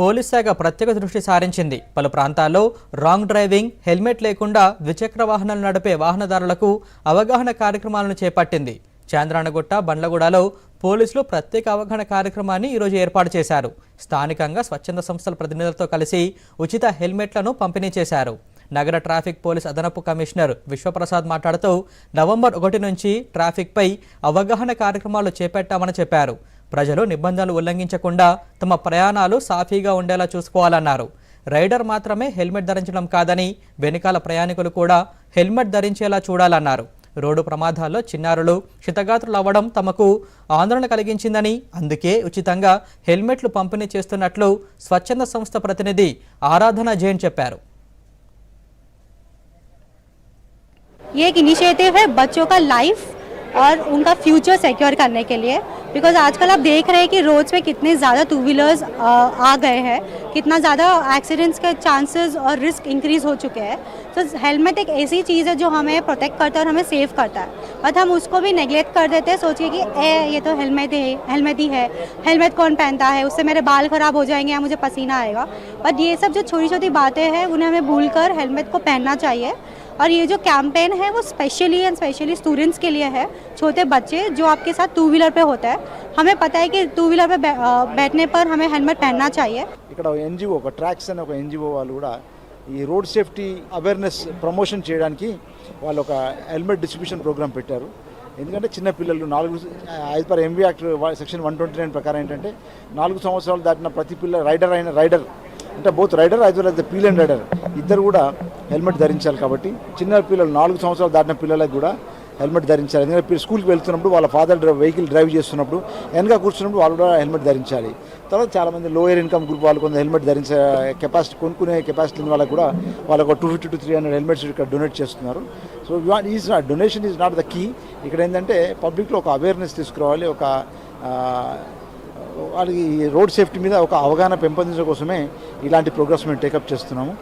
Police శాఖ ప్రత్యేక దృష్టి సారించింది. పలు ప్రాంతాల్లో రాంగ్ డ్రైవింగ్ హెల్మెట్ లేకుండా ద్విచక్ర వాహనాలు నడిపే వాహనదారులకు అవగాహన కార్యక్రమాలను చేపట్టింది. చాంద్రానగుట్ట బండ్లగూడలో పోలీసులు ప్రత్యేక అవగాహన కార్యక్రమాన్ని ఈరోజు ఏర్పాటు చేశారు. స్థానికంగా స్వచ్ఛంద సంస్థల ప్రతినిధులతో కలిసి ఉచిత హెల్మెట్లను పంపిణీ చేశారు. నగర ట్రాఫిక్ పోలీస్ అదనపు కమిషనర్ విశ్వప్రసాద్ మాట్లాడుతూ నవంబర్ ఒకటి నుంచి ట్రాఫిక్పై అవగాహన కార్యక్రమాలు చేపట్టామని చెప్పారు. ప్రజలు నిబంధనలు ఉల్లంఘించకుండా తమ ప్రయాణాలు సాఫీగా ఉండేలా చూసుకోవాలన్నారు రైడర్ మాత్రమే హెల్మెట్ ధరించడం కాదని వెనుకాల ప్రయాణికులు కూడా హెల్మెట్ ధరించేలా చూడాలన్నారు రోడ్డు ప్రమాదాల్లో చిన్నారులు క్షితగాత్రులు అవ్వడం తమకు ఆందోళన కలిగించిందని అందుకే ఉచితంగా హెల్మెట్లు పంపిణీ చేస్తున్నట్లు స్వచ్ఛంద సంస్థ ప్రతినిధి ఆరాధన జైన్ చెప్పారు ये एक इनिशिएटिव है बच्चों का लाइफ और उनका फ्यूचर सिक्योर करने के लिए। बिकॉज़ आजकल आप देख रहे हैं कि रोड्स पे कितने ज़्यादा टू व्हीलर्स आ गए हैं। कितना ज़्यादा एक्सीडेंट्स के चांसेस और रिस्क इंक्रीज हो चुके हैं। तो हेलमेट एक ऐसी चीज़ है जो हमें प्रोटेक्ट करता है और हमें सेव करता है। बट हम उसको भी नेग्लेक्ट कर देते हैं, सोचिए कि, ए, ये तो हेलमेट है हेलमेट ही है। हेलमेट कौन पहनता है? उससे मेरे बाल खराब हो जाएँगे या मुझे पसीना आएगा? बट ये सब जो छोटी छोटी बातें हैं, उन्हें हमें भूल कर हेलमेट को पहनना चाहिए। और ये जो कैंपेन है वो स्पेशली एंड स्पेशली स्टूडेंट्स के लिए है छोटे बच्चे जो आपके साथ टू व्हीलर पे होता है हमें पता है कि टू व्हीलर पे बै- अ, बैठने पर हमें हेलमेट पहनना चाहिए ఇక్కడ ఎన్జిఓ ఒక ట్రాక్స్ అనే ఒక ఎన్జిఓ వాళ్ళు కూడా ఈ రోడ్ సేఫ్టీ అవేర్నెస్ ప్రమోషన్ చేయడానికి వాళ్ళు ఒక హెల్మెట్ డిస్ట్రిబ్యూషన్ ప్రోగ్రామ్ పెట్టారు ఎందుకంటే చిన్న పిల్లలు నాలుగు ఐదు per MV act section one twenty nine ప్రకారం ఏంటంటే నాలుగు సంవత్సరాలు దాటిన ప్రతి పిల్ల రైడర్ అయిన రైడర్ అంటే both rider as well as the pillion and rider ఇద్దరు కూడా హెల్మెట్ ధరించాలి కాబట్టి చిన్న పిల్లలు నాలుగు సంవత్సరాలు దాటిన పిల్లలకు కూడా హెల్మెట్ ధరించాలి. ఎందుకంటే స్కూల్కి వెళ్తున్నప్పుడు వాళ్ళ ఫాదర్ వెహికల్ డ్రైవ్ చేస్తున్నప్పుడు వెనక కూర్చున్నప్పుడు వాళ్ళు కూడా హెల్మెట్ ధరించాలి. తర్వాత చాలామంది లోయర్ ఇన్కమ్ గ్రూప్ వాళ్ళు కొంత హెల్మెట్ ధరించే కెపాసిటీ కొనుక్కునే కెపాసిటీ వాళ్ళకి వాళ్ళకు కూడా వాళ్ళకు two fifty to three hundred helmets ఇక్కడ డొనేట్ చేస్తున్నారు. So is not donation is not the key ఇక్కడ ఏంటంటే పబ్లిక్లో ఒక అవేర్నెస్ తీసుకురావాలి ఒక వాళ్ళకి రోడ్ సేఫ్టీ మీద ఒక అవగాహన పెంపొందించడం కోసమే ఇలాంటి ప్రోగ్రామ్స్ మేము టేకప్ చేస్తున్నాము.